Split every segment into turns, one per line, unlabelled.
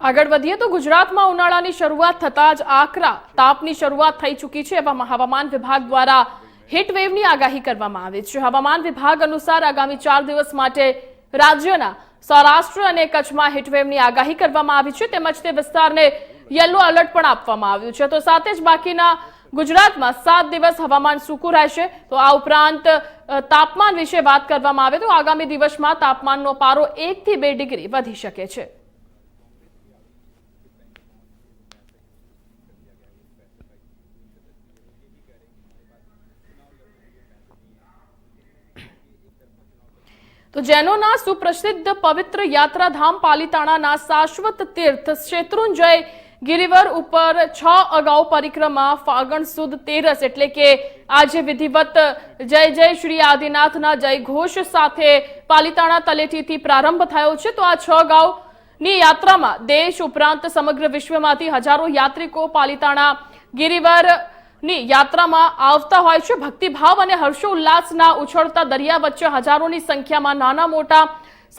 આગળ વધીએ તો ગુજરાતમાં ઉનાળાની શરૂઆત થતાં જ આકરા તાપની શરૂઆત થઈ ચૂકી છે એવામાં હવામાન વિભાગ દ્વારા હીટવેવની આગાહી કરવામાં આવી છે. હવામાન વિભાગ અનુસાર આગામી ચાર દિવસ માટે રાજ્યના સૌરાષ્ટ્ર અને કચ્છમાં હીટવેવની આગાહી કરવામાં આવી છે. તેમજ તે વિસ્તારને યલો એલર્ટ પણ આપવામાં આવ્યું છે. તો સાથે જ બાકીના ગુજરાતમાં સાત દિવસ હવામાન સૂકું રહેશે. તો આ ઉપરાંત તાપમાન વિશે વાત કરવામાં આવે તો આગામી દિવસમાં તાપમાનનો પારો એકથી બે ડિગ્રી વધી શકે છે. તો જૈનોના સુપ્રસિદ્ધ પવિત્ર યાત્રાધામ પાલિતાણાના શાશ્વત તીર્થ શેત્રુંજય ગિરિવર ઉપર છ અગાઉ પરિક્રમા ફાગણ સુદ તેરસ એટલે કે આજે વિધિવત જય જય શ્રી આદિનાથના જય ઘોષ સાથે પાલિતાણા તલેટીથી પ્રારંભ થયો છે. તો આ છ અગાઉ ની યાત્રામાં દેશ ઉપરાંત સમગ્ર વિશ્વમાંથી હજારો યાત્રિકો પાલિતાણા ગિરિવર ની યાત્રામાં આવતા હોય છે ભક્તિભાવ અને હર્ષોલ્લાસના ઉછળતા દરિયા વચ્ચે હજારોની સંખ્યામાં નાના મોટા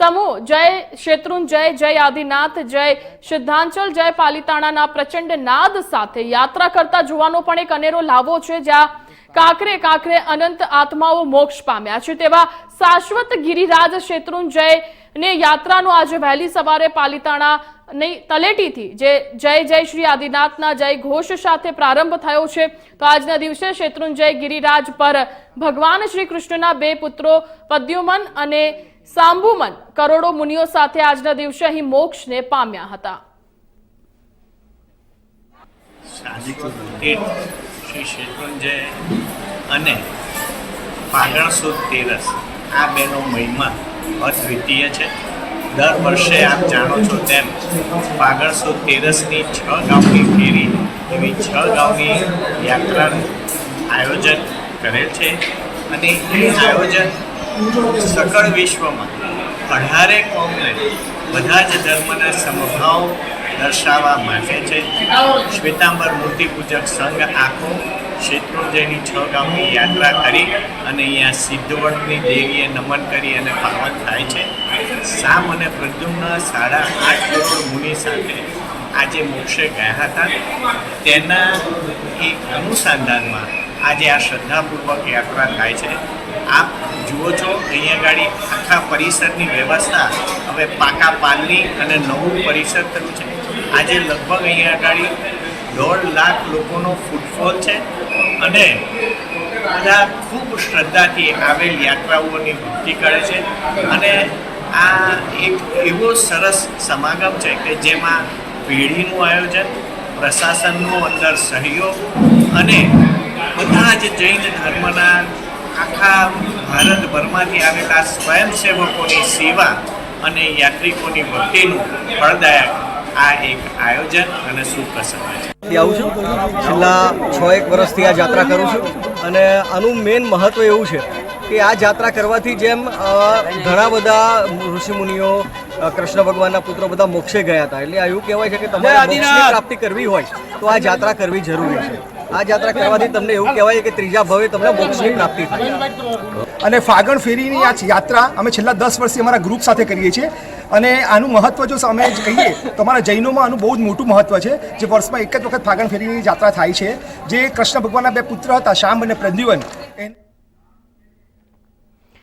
સમૂહ. જય શેત્રુંજય જય આદિનાથ, જય સિદ્ધાંચલ, જય પાલિતાણાના પ્રચંડ નાદ સાથે યાત્રા કરતા જોવાનો પણ એક અનેરો લાવો છે, જ્યાં કાંકરે કાંકરે અનંત આત્માઓ મોક્ષ પામ્યા છે. તેવા શાશ્વત ગિરિરાજ શેત્રુંજય ને યાત્રાનો આજે વહેલી સવારે પાલિતાણા ની તલેટીથી. જે જય જય શ્રી આદિનાથના જય ઘોષ સાથે પ્રારંભ થયો છે, તો આજના દિવસે શેત્રુંજય ગિરિરાજ પર ભગવાન શ્રી કૃષ્ણના બે પુત્રો પદ્યુમન અને સાંભુમન કરોડો મુનિઓ સાથે આજના દિવસે અહીં મોક્ષને પામ્યા હતા.
અને પાટણ સુદ તેરસ, આ બેનો મહિમા અદ્વિતીય છે. દર વર્ષે આપ જાણો છો તેમ પાગળસો તેરસની છ ગામની ફેરી એવી છ ગામની યાત્રાનું આયોજન કરેલ છે અને એ આયોજન સકળ વિશ્વમાં અઢારે કોમને બધા જ ધર્મના સમભાવ દર્શાવવા માટે છે. શ્વેતાંબર મૂર્તિ પૂજક સંઘ આખો શેત્રુંજયની છ ગામની યાત્રા કરી અને અહીંયા સિદ્ધવડની દેવીએ નમન કરી અને પાવન થાય છે. સામ અને પ્રદ્યુમ્ન સાડા આઠ કરોડ મુનિ સાથે આજે મોક્ષે ગયા હતા. તેના એક અનુસંધાનમાં આજે આ શ્રદ્ધાપૂર્વક યાત્રા થાય છે. આપ જુઓ છો, અહીંયા ગાડી આખા પરિસરની વ્યવસ્થા હવે પાકા પાલની અને નવું પરિસર થયું છે. આજે લગભગ અહીંયા ગાડી દોઢ લાખ લોકોનો ફૂટફોલ છે અને બધા ખૂબ શ્રદ્ધાથી આવેલ યાત્રાઓની ભક્તિ કરે છે. અને આ એક એવો સરસ સમાગમ છે કે જેમાં પેઢીનું આયોજન, પ્રશાસનનો અંદર સહયોગ અને બધા જ જૈન ધર્મના આખા ભારતભરમાંથી આવેલા સ્વયંસેવકોની સેવા અને યાત્રિકોની ભક્તિનું ફળદાયક આ એક આયોજન અને સુપ્રસંગ છે.
આવું છું. છેલ્લા છ એક વર્ષથી આ જાત્રા કરું છું અને આનું મેઇન મહત્ત્વ એવું છે કે આ જાત્રા કરવાથી જેમ ઘણા બધા ઋષિમુનિઓ કૃષ્ણ ભગવાનના પુત્રો બધા મોક્ષે ગયા હતા. એટલે એવું કહેવાય છે કે તમારે પ્રાપ્તિ કરવી હોય તો આ જાત્રા કરવી જરૂરી છે. આ જાત્રા કરવાથી તમને એવું કહેવાય કે ત્રીજા ભવે તમને મોક્ષની પ્રાપ્તિ થાય.
અને ફાગણ ફેરીની આ યાત્રા અમે છેલ્લા દસ વર્ષથી અમારા ગ્રુપ સાથે કરીએ છીએ. અને આનું મહત્વ જો અમે જ કહીએ તો અમારા જૈનોમાં આનું બહુ જ મોટું મહત્વ છે જે વર્ષમાં એક જ વખત ફાગણ ફેરીની યાત્રા થાય છે. જે કૃષ્ણ ભગવાનના બે પુત્ર હતા શ્યામ અને પ્રદ્યુમન.